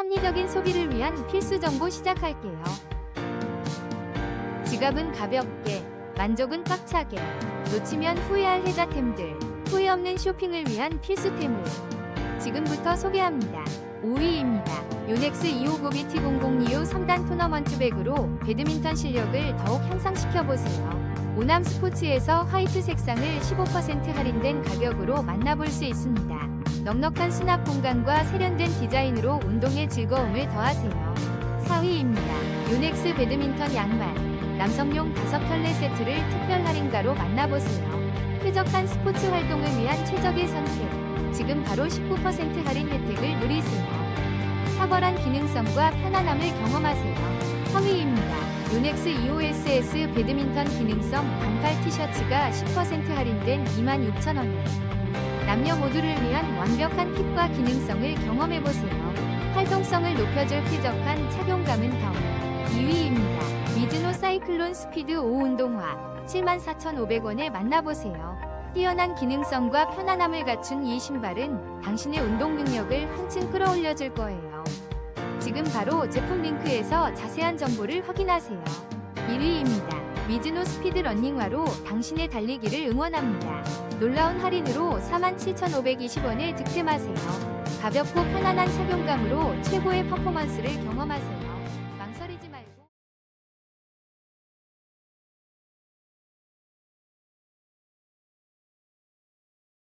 합리적인 소비를 위한 필수 정보 시작할게요. 지갑은 가볍게, 만족은 꽉차게, 놓치면 후회할 혜자템들, 후회 없는 쇼핑을 위한 필수템을 지금부터 소개합니다. 5위입니다. 요넥스 259 BT0025 3단 토너먼트 백으로 배드민턴 실력을 더욱 향상시켜보세요. 오남 스포츠에서 화이트 색상을 15% 할인된 가격으로 만나볼 수 있습니다. 넉넉한 수납 공간과 세련된 디자인으로 운동의 즐거움을 더하세요. 4위입니다. 요넥스 배드민턴 양말 남성용 5켤레 세트를 특별 할인가로 만나보세요. 쾌적한 스포츠 활동을 위한 최적의 선택. 지금 바로 19% 할인 혜택을 누리세요. 탁월한 기능성과 편안함을 경험하세요. 3위입니다. 요넥스 EOSS 배드민턴 기능성 반팔 티셔츠가 10% 할인된 26,000원에 남녀 모두를 위한 완벽한 핏과 기능성을 경험해보세요. 활동성을 높여줄 쾌적한 착용감은 더 2위입니다. 미즈노 사이클론 스피드 5 운동화 74,500원에 만나보세요. 뛰어난 기능성과 편안함을 갖춘 이 신발은 당신의 운동 능력을 한층 끌어올려줄 거예요. 지금 바로 제품 링크에서 자세한 정보를 확인하세요. 1위입니다. 미즈노 스피드 러닝화로 당신의 달리기를 응원합니다. 놀라운 할인으로 47,520원에 득템하세요. 가볍고 편안한 착용감으로 최고의 퍼포먼스를 경험하세요.